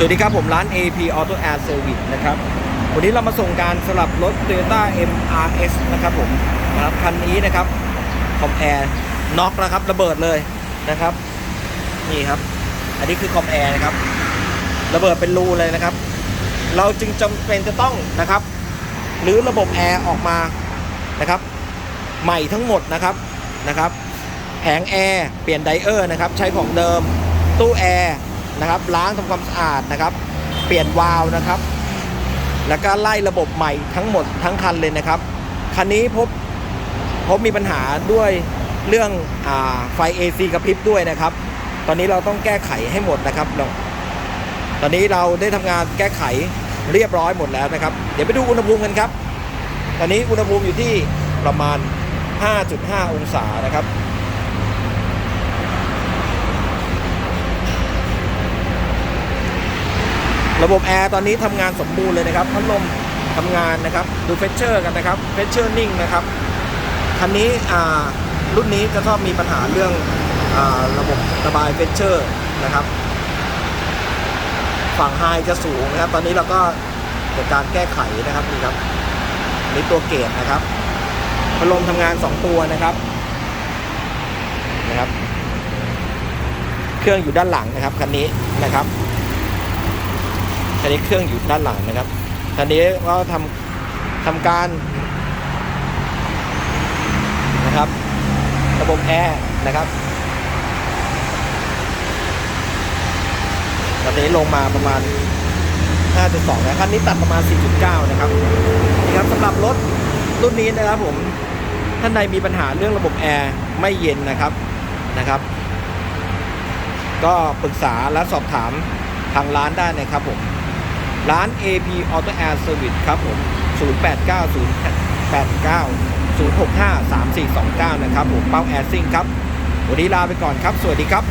สวัสดีครับ ผมร้าน AP Auto Air Service นะครับ วันนี้เรามาส่งการสลับรถ Toyota MRS นะครับผมนะครับคันนี้นะครับคอมแอร์น็อกนะครับระเบิดเลยนะครับ นี่ครับ อันนี้คือคอมแอร์นะครับ ระเบิดเป็นรูเลยนะครับ เราจึงจำเป็นจะต้องนะครับหรือระบบแอร์ออกมานะครับ ใหม่ทั้งหมดนะครับนะครับแผงแอร์เปลี่ยนไดเออร์นะครับ ใช้ของเดิมตู้แอร์ นะครับ ล้างทำความสะอาดนะครับ เปลี่ยนวาล์วนะครับ แล้วก็ไล่ระบบใหม่ทั้งหมดทั้งคันเลยนะครับคันนี้พบพบมีปัญหาด้วยเรื่องอไฟ AC กระพริบด้วยนะครับ ตอนนี้เราต้องแก้ไขให้หมดนะครับ ตอนนี้เราได้ทำงานแก้ไขเรียบร้อยหมดแล้วนะครับ เดี๋ยวไปดูอุณหภูมิกันครับ ตอนนี้อุณหภูมิอยู่ที่ประมาณ 5.5 องศานะครับ ระบบแอร์ตอนนี้ทำงานสมบูรณ์เลยนะครับพัดลมทำงานนะครับ ดูเฟชเชอร์กันนะครับเฟชเชอร์นิ่งนะครับคันนี้อ่ารุ่นนี้จะชอบมีปัญหาเรื่องอาระบบระบายเฟชเชอร์นะครับ ฝั่งไฮจะสูงนะครับ ตอนนี้เราก็เกิดการแก้ไขนะครับนี่ครับนี่ตัวเกตนะครับพัดลมทำงาน 2 ตัวนะครับนะครับ เครื่องอยู่ด้านหลังนะครับคันนี้นะครับ นนี้เครื่องอยู่ด้านหลังนะครับคันนี้ก็ทำทำการนะครับ ระบบแอร์นะครับตอนนี้ลงมาประมาณ 5.2 นะคันนี้ตัดประมาณ 4.9 นะครับนี่ครับสำหรับรถรุ่นนี้นะครับผมท่านใดมีปัญหาเรื่องระบบแอร์ไม่เย็นนะครับนะครับ ก็ปรึกษาและสอบถามทางร้านได้นะครับผม ร้าน AP Auto Air Service ครับผม 089089 065 3429 นะครับผมเป้าแอร์ซิงครับ วันนี้ลาไปก่อนครับ สวัสดีครับ